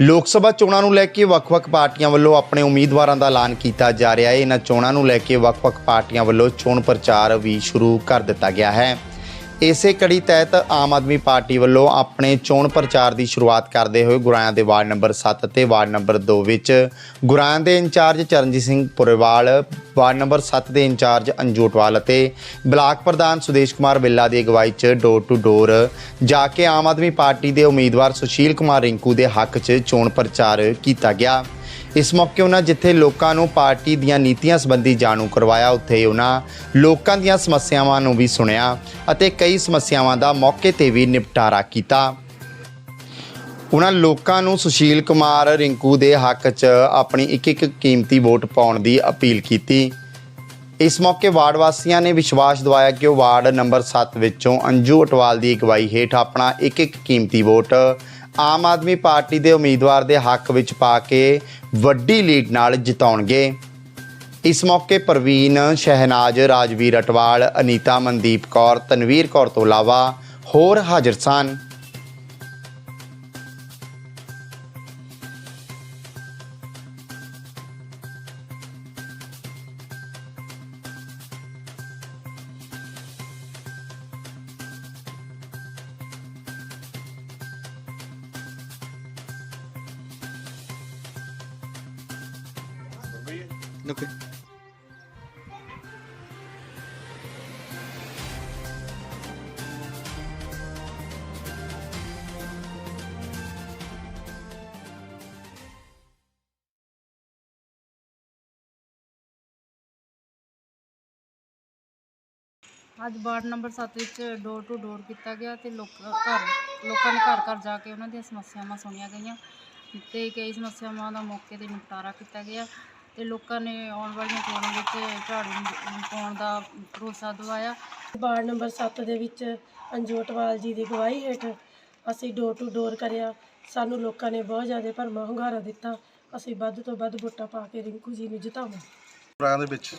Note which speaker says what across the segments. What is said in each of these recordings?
Speaker 1: ਲੋਕ ਸਭਾ ਚੋਣਾਂ ਨੂੰ ਲੈ ਕੇ ਵੱਖ-ਵੱਖ ਪਾਰਟੀਆਂ ਵੱਲੋਂ ਆਪਣੇ ਉਮੀਦਵਾਰਾਂ ਦਾ ਐਲਾਨ ਕੀਤਾ ਜਾ ਰਿਹਾ ਹੈ। ਇਹਨਾਂ ਚੋਣਾਂ ਨੂੰ ਲੈ ਕੇ ਵੱਖ-ਵੱਖ ਪਾਰਟੀਆਂ ਵੱਲੋਂ ਚੋਣ ਪ੍ਰਚਾਰ ਵੀ ਸ਼ੁਰੂ ਕਰ ਦਿੱਤਾ ਗਿਆ ਹੈ। ਇਸੇ ਕੜੀ ਤਹਿਤ ਆਮ ਆਦਮੀ ਪਾਰਟੀ ਵੱਲੋਂ ਆਪਣੇ ਚੋਣ ਪ੍ਰਚਾਰ ਦੀ ਸ਼ੁਰੂਆਤ ਕਰਦੇ ਹੋਏ ਗੁਰਾਇਆਂ ਦੇ ਵਾਰਡ ਨੰਬਰ 7 ਅਤੇ ਵਾਰਡ ਨੰਬਰ 2 ਵਿੱਚ ਗੁਰਾਇਆਂ ਦੇ incharge Charanjit Singh Purewal, ward number 7 ਦੇ ਇੰਚਾਰਜ ਅੰਜੋਟਵਾਲ ਅਤੇ ਬਲਾਕ ਪ੍ਰਧਾਨ ਸੁਦੇਸ਼ ਕੁਮਾਰ ਬਿੱਲਾ ਦੀ ਅਗਵਾਈ 'ਚ ਡੋਰ ਟੂ ਡੋਰ ਜਾ ਕੇ ਆਮ ਆਦਮੀ ਪਾਰਟੀ ਦੇ ਉਮੀਦਵਾਰ ਸੁਸ਼ੀਲ ਕੁਮਾਰ ਰਿੰਕੂ ਦੇ ਹੱਕ 'ਚ ਚੋਣ ਪ੍ਰਚਾਰ ਕੀਤਾ ਗਿਆ। ਇਸ ਮੌਕੇ ਉਹਨਾਂ ਜਿੱਥੇ ਲੋਕਾਂ ਨੂੰ ਪਾਰਟੀ ਦੀਆਂ ਨੀਤੀਆਂ ਸੰਬੰਧੀ ਜਾਣੂ ਕਰਵਾਇਆ, ਉੱਥੇ ਉਹਨਾਂ ਲੋਕਾਂ ਦੀਆਂ ਸਮੱਸਿਆਵਾਂ ਨੂੰ ਵੀ ਸੁਣਿਆ ਅਤੇ ਕਈ ਸਮੱਸਿਆਵਾਂ ਦਾ ਮੌਕੇ ਤੇ ਵੀ ਨਿਪਟਾਰਾ ਕੀਤਾ। ਉਹਨਾਂ ਲੋਕਾਂ ਨੂੰ ਸੁਸ਼ੀਲ ਕੁਮਾਰ ਰਿੰਕੂ ਦੇ ਹੱਕ 'ਚ ਆਪਣੀ ਇੱਕ ਇੱਕ ਕੀਮਤੀ ਵੋਟ ਪਾਉਣ ਦੀ ਅਪੀਲ ਕੀਤੀ। ਇਸ ਮੌਕੇ ਵਾਰਡ ਵਾਸੀਆਂ ਨੇ ਵਿਸ਼ਵਾਸ ਦਿਵਾਇਆ ਕਿ ਉਹ ਵਾਰਡ ਨੰਬਰ 7 ਵਿੱਚੋਂ ਅੰਜੂ ਅਟਵਾਲ ਦੀ ਅਗਵਾਈ ਹੇਠ ਆਪਣਾ ਇੱਕ ਇੱਕ ਕੀਮਤੀ ਵੋਟ ਆਮ ਆਦਮੀ ਪਾਰਟੀ ਦੇ ਉਮੀਦਵਾਰ ਦੇ ਹੱਕ ਵਿੱਚ ਪਾ ਕੇ ਵੱਡੀ ਲੀਡ ਨਾਲ ਜਿਤਾਉਣਗੇ। ਇਸ ਮੌਕੇ ਪ੍ਰਵੀਨ ਸ਼ਹਿਨਾਜ਼, ਰਾਜਵੀਰ ਅਟਵਾਲ, ਅਨੀਤਾ ਮਨਦੀਪ ਕੌਰ, ਤਨਵੀਰ ਕੌਰ ਤੋਂ ਇਲਾਵਾ ਹੋਰ ਹਾਜ਼ਰ ਸਨ।
Speaker 2: Okay.
Speaker 3: ਅੱਜ ਵਾਰਡ ਨੰਬਰ 7 ਵਿੱਚ ਡੋਰ ਟੂ ਡੋਰ ਕੀਤਾ ਗਿਆ ਤੇ ਲੋਕ ਘਰ ਲੋਕਾਂ ਨੇ ਘਰ ਘਰ ਜਾ ਕੇ ਉਹਨਾਂ ਦੀਆਂ ਸਮੱਸਿਆਵਾਂ ਸੁਣੀਆਂ ਗਈਆਂ ਤੇ ਕਈ ਸਮੱਸਿਆਵਾਂ ਦਾ ਮੌਕੇ ਤੇ ਨਿਪਟਾਰਾ ਕੀਤਾ ਗਿਆ ਤੇ ਲੋਕਾਂ ਨੇ ਆਉਣ ਵਾਲੀਆਂ ਚੋਣਾਂ ਵਿੱਚ ਝਾੜੂ ਪਾਉਣ ਦਾ ਭਰੋਸਾ ਦਿਵਾਇਆ।
Speaker 4: ਵਾਰਡ ਨੰਬਰ 7 ਦੇ ਵਿੱਚ ਅੰਜੋਟਵਾਲ ਜੀ ਦੀ ਗਵਾਹੀ ਹੇਠ ਅਸੀਂ ਡੋਰ ਟੂ ਡੋਰ ਕਰਿਆ। ਸਾਨੂੰ ਲੋਕਾਂ ਨੇ ਬਹੁਤ ਜ਼ਿਆਦਾ ਭਰਮਾ ਹੁੰਗਾਰਾ ਦਿੱਤਾ। ਅਸੀਂ ਵੱਧ ਤੋਂ ਵੱਧ ਵੋਟਾਂ ਪਾ ਕੇ ਰਿੰਕੂ ਜੀ ਨੂੰ ਜਿਤਾਵਾਂ
Speaker 5: ਪੁਰਾਣਾ ਦੇ ਵਿੱਚ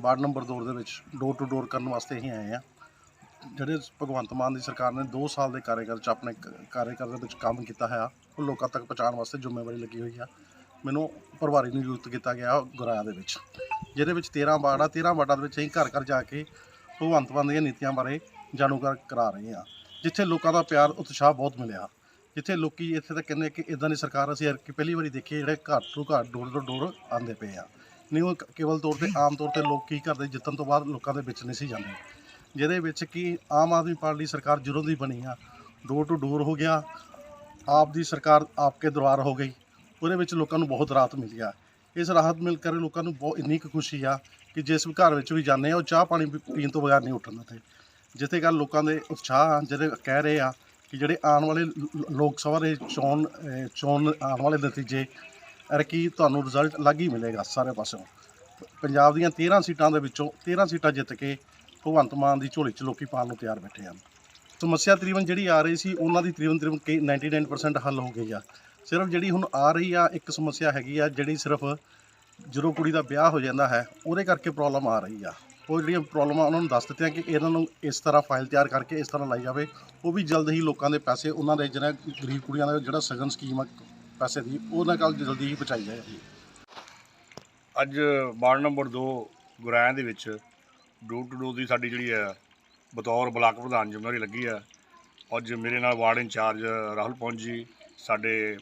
Speaker 5: ਵਾਰਡ ਨੰਬਰ 2 ਦੇ ਵਿੱਚ ਡੋਰ ਟੂ ਡੋਰ ਕਰਨ ਵਾਸਤੇ ਹੀ ਆਏ ਆ ਜਿਹੜੇ ਭਗਵੰਤ ਮਾਨ ਦੀ ਸਰਕਾਰ ਨੇ 2 ਸਾਲ ਦੇ ਕਾਰਜਕਾਲ ਚ ਆਪਣੇ ਕਾਰਜਕਾਲ ਦੇ ਵਿੱਚ ਕੰਮ ਕੀਤਾ ਹੈ ਉਹ ਲੋਕਾਂ ਤੱਕ ਪਹੁੰਚਾਉਣ ਵਾਸਤੇ ਜ਼ਿੰਮੇਵਾਰੀ ਲੱਗੀ ਹੋਈ ਆ। ਮੈਨੂੰ ਪ੍ਰਭਾਰੀ ਨਿਯੁਕਤ ਕੀਤਾ ਗਿਆ ਗੁਰਾਇਆ ਦੇ ਵਿੱਚ, ਜਿਹਦੇ ਵਿੱਚ 13 ਵਾਰਡ ਆ 13 ਵਾਰਡਾਂ ਦੇ ਵਿੱਚ ਅਸੀਂ ਘਰ ਘਰ ਜਾ ਕੇ ਭਗਵੰਤ ਮਾਨ ਦੀਆਂ ਨੀਤੀਆਂ ਬਾਰੇ ਜਾਣੂ ਕਰ ਕਰਾ ਰਹੇ ਹਾਂ, ਜਿੱਥੇ ਲੋਕਾਂ ਦਾ ਪਿਆਰ, ਉਤਸ਼ਾਹ ਬਹੁਤ ਮਿਲਿਆ, ਜਿੱਥੇ ਲੋਕੀ ਇੱਥੇ ਤਾਂ ਕਹਿੰਦੇ ਕਿ ਇਦਾਂ ਦੀ ਸਰਕਾਰ ਅਸੀਂ ਕਿ ਪਹਿਲੀ ਵਾਰੀ ਦੇਖੀ ਜਿਹੜੇ ਘਰ ਤੋਂ ਘਰ ਡੋਰ ਤੋਂ ਡੋਰ ਆਉਂਦੇ ਪਏ ਆ, ਨਹੀਂ ਉਹ ਕੇਵਲ ਤੌਰ ਤੇ ਆਮ ਤੌਰ ਤੇ ਲੋਕ ਕੀ ਕਰਦੇ, ਜਿੱਤਣ ਤੋਂ ਬਾਅਦ ਲੋਕਾਂ ਦੇ ਵਿੱਚ ਨਹੀਂ ਸੀ ਜਾਂਦੇ, ਜਿਹਦੇ ਵਿੱਚ ਕਿ ਆਮ ਆਦਮੀ ਪਾਰਟੀ ਸਰਕਾਰ ਜਦੋਂ ਦੀ ਬਣੀ ਆ, ਡੋਰ ਟੂ ਡੋਰ ਹੋ ਗਿਆ, ਆਪ ਦੀ ਸਰਕਾਰ ਆਪਕੇ ਦਰਬਾਰ ਹੋ ਗਈ ਉਹਦੇ ਵਿੱਚ ਲੋਕਾਂ ਨੂੰ ਬਹੁਤ ਰਾਹਤ ਮਿਲੀ ਆ। ਇਸ ਰਾਹਤ ਮਿਲ ਕਰ ਲੋਕਾਂ ਨੂੰ ਬਹੁਤ ਇੰਨੀ ਕੁ ਖੁਸ਼ੀ ਆ ਕਿ ਜਿਸ ਵੀ ਘਰ ਵਿੱਚ ਵੀ ਜਾਂਦੇ ਆ, ਉਹ ਚਾਹ ਪਾਣੀ ਪੀ- ਪੀਣ ਤੋਂ ਬਗੈਰ ਨਹੀਂ ਉੱਠਣ ਦਿੰਦੇ। ਜਿੱਥੇ ਗੱਲ ਲੋਕਾਂ ਦੇ ਉਤਸ਼ਾਹ ਆ, ਜਿਹੜੇ ਕਹਿ ਰਹੇ ਆ ਕਿ ਜਿਹੜੇ ਆਉਣ ਵਾਲੇ ਲ- ਲ- ਲੋਕ ਸਭਾ ਦੇ ਚੋਣ, ਅਹ, ਚੋਣ ਆਉਣ ਵਾਲੇ ਨਤੀਜੇ ਅਰ ਕੀ ਤੁਹਾਨੂੰ ਰਿਜ਼ਲਟ ਅਲੱਗ ਹੀ ਮਿਲੇਗਾ ਸਾਰੇ ਪਾਸਿਓਂ। ਪੰਜਾਬ ਦੀਆਂ 13 ਸੀਟਾਂ ਦੇ ਵਿੱਚੋਂ 13 ਸੀਟਾਂ ਜਿੱਤ ਕੇ ਭਗਵੰਤ ਮਾਨ ਦੀ ਝੋਲੀ 'ਚ ਲੋਕੀ ਪਾਉਣ ਨੂੰ ਤਿਆਰ ਬੈਠੇ ਹਨ। ਸਮੱਸਿਆ ਤਕਰੀਬਨ ਜਿਹੜੀ ਆ ਰਹੀ ਸੀ, ਉਹਨਾਂ ਦੀ ਤਕਰੀਬਨ ਤਕਰੀਬਨ ਕਈ 99% ਹੱਲ ਹੋ ਗਈ ਆ। ਸਿਰਫ ਜਿਹੜੀ ਹੁਣ ਆ ਰਹੀ ਆ, ਇੱਕ ਸਮੱਸਿਆ ਹੈਗੀ ਆ, ਜਿਹੜੀ ਸਿਰਫ ਜਦੋਂ ਕੁੜੀ ਦਾ ਵਿਆਹ ਹੋ ਜਾਂਦਾ ਹੈ, ਉਹਦੇ ਕਰਕੇ ਪ੍ਰੋਬਲਮ ਆ ਰਹੀ ਆ। ਉਹ ਜਿਹੜੀਆਂ ਪ੍ਰੋਬਲਮਾਂ ਉਹਨਾਂ ਨੂੰ ਦੱਸ ਦਿੱਤੀਆਂ ਕਿ ਇਹਨਾਂ ਨੂੰ ਇਸ ਤਰ੍ਹਾਂ ਫਾਈਲ ਤਿਆਰ ਕਰਕੇ ਇਸ ਤਰ੍ਹਾਂ ਲਾਈ ਜਾਵੇ, ਉਹ ਵੀ ਜਲਦ ਹੀ ਲੋਕਾਂ ਦੇ ਪੈਸੇ, ਉਹਨਾਂ ਦੇ ਜਿਹੜਾ ਗਰੀਬ ਕੁੜੀਆਂ ਦਾ ਜਿਹੜਾ ਸਗਨ ਸਕੀਮ ਆ, ਪੈਸੇ ਦੀ, ਉਹਨਾਂ ਨਾਲ ਜਲਦੀ ਹੀ ਪਹੁੰਚਾਈ ਜਾਏਗੀ।
Speaker 6: ਅੱਜ ਵਾਰਡ ਨੰਬਰ 2 ਗੁਰਾਇਆਂ ਦੇ ਵਿੱਚ ਡੋਰ ਟੂ ਡੋਰ ਦੀ ਸਾਡੀ ਜਿਹੜੀ ਹੈ, ਬਤੌਰ ਬਲਾਕ ਪ੍ਰਧਾਨ ਜ਼ਿੰਮੇਵਾਰੀ ਲੱਗੀ ਹੈ ਅੱਜ ਮੇਰੇ ਨਾਲ ਵਾਰਡ ਇੰਚਾਰਜ ਰਾਹੁਲ ਪੌਂਜ ਜੀ ਸਾਡੇ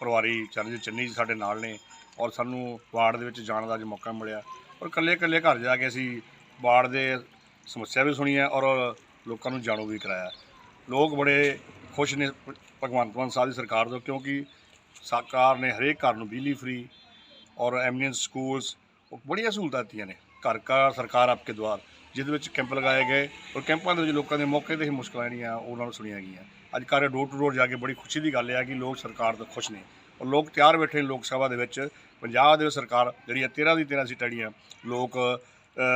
Speaker 6: ਪਰਿਵਾਰੀ ਚਰਨਜੀਤ ਚੰਨੀ ਜੀ ਸਾਡੇ ਨਾਲ ਨੇ ਔਰ ਸਾਨੂੰ ਵਾਰਡ ਦੇ ਵਿੱਚ ਜਾਣ ਦਾ ਅੱਜ ਮੌਕਾ ਮਿਲਿਆ। ਔਰ ਇਕੱਲੇ ਇਕੱਲੇ ਘਰ ਜਾ ਕੇ ਅਸੀਂ ਵਾਰਡ ਦੇ ਸਮੱਸਿਆ ਵੀ ਸੁਣੀ ਹੈ ਔਰ ਲੋਕਾਂ ਨੂੰ ਜਾਣੂ ਵੀ ਕਰਾਇਆ। ਲੋਕ ਬੜੇ ਖੁਸ਼ ਨੇ ਭਗਵੰਤ ਮਾਨ ਸਾਹਿਬ ਦੀ ਸਰਕਾਰ ਤੋਂ ਕਿਉਂਕਿ ਸਰਕਾਰ ਨੇ ਹਰੇਕ ਘਰ ਨੂੰ ਬਿਜਲੀ ਫ੍ਰੀ ਔਰ ਐਮੀਨੈਂਸ ਸਕੂਲਸ ਉਹ ਬੜੀਆਂ ਸਹੂਲਤਾਂ ਦਿੱਤੀਆਂ ਨੇ। ਘਰ ਘਰ ਸਰਕਾਰ ਆਪਕੇ ਦੁਆਰ। ਜਿਹਦੇ ਵਿੱਚ ਕੈਂਪ ਲਗਾਏ ਗਏ ਔਰ ਕੈਂਪਾਂ ਦੇ ਵਿੱਚ ਲੋਕਾਂ ਦੇ ਮੌਕੇ ਤੇ ਹੀ ਮੁਸ਼ਕਲਾਂ ਜਿਹੜੀਆਂ ਉਹਨਾਂ ਨੂੰ ਸੁਣੀਆਂ ਗਈਆਂ। ਅੱਜ ਘਰ ਡੋਰ ਟੂ ਡੋਰ ਜਾ ਕੇ ਬੜੀ ਖੁਸ਼ੀ ਦੀ ਗੱਲ ਹੈ ਕਿ ਲੋਕ ਸਰਕਾਰ ਤੋਂ ਖੁਸ਼ ਨੇ ਔਰ ਲੋਕ ਤਿਆਰ ਬੈਠੇ ਨੇ ਲੋਕ ਸਭਾ ਦੇ ਵਿੱਚ। ਪੰਜਾਬ ਦੇ ਸਰਕਾਰ ਜਿਹੜੀ ਹੈ 13 ਦੀ 13 ਸੀਟਾਂ ਜਿਹੜੀਆਂ ਲੋਕ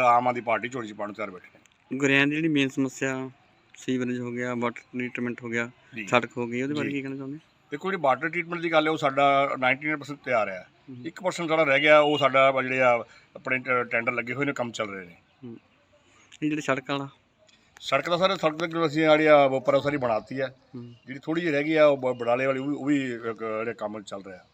Speaker 6: ਆਮ ਆਦਮੀ ਪਾਰਟੀ ਝੋਲੀ 'ਚ ਪਾਉਣ ਨੂੰ ਤਿਆਰ ਬੈਠੇ ਨੇ।
Speaker 2: ਗੁਰਿਆਂ ਦੀ ਜਿਹੜੀ ਮੇਨ ਸਮੱਸਿਆ ਸੀਵਰੇਜ ਹੋ ਗਿਆ ਵਾਟਰ ਟ੍ਰੀਟਮੈਂਟ ਹੋ ਗਿਆ। ਸੜਕ ਹੋ ਗਈ ਉਹਦੇ ਬਾਰੇ। ਕੀ ਕਹਿਣਾ ਚਾਹੁੰਦੇ
Speaker 6: ਦੇਖੋ ਜਿਹੜੀ ਵਾਟਰ ਟ੍ਰੀਟਮੈਂਟ ਦੀ ਗੱਲ ਹੈ ਉਹ ਸਾਡਾ 99% ਤਿਆਰ ਹੈ।
Speaker 2: ਹਮ।
Speaker 6: 1% ਸਾਡਾ ਰਹਿ ਗਿਆ ਉਹ ਸਾਡਾ ਜਿਹੜੇ ਆ ਆਪਣੇ ਟੈਂਡਰ ਲੱਗੇ ਹੋਏ ਨੇ ਕੰਮ ਚੱਲ ਰਹੇ ਨੇ।
Speaker 2: ਇਹ ਜਿਹੜੀ ਸੜਕ ਵਾਲਾ।
Speaker 6: ਸੜਕ ਦਾ ਸਰ ਸੜਕ ਤੇ ਅਸੀਂ ਜਿਹੜੀ ਆ ਉੱਪਰ ਸਾਰੀ ਬਣਾਤੀ ਹੈ। ਜਿਹੜੀ ਥੋੜੀ ਜਿਹੀ ਰਹਿ ਗਈ ਆ ਉਹ ਬ- ਬਡਾਲੇ ਵਾਲੀ ਉਹ ਵੀ ਉਹ ਵੀ ਜਿਹੜੇ ਕੰਮ ਚੱਲ ਰਿਹਾ।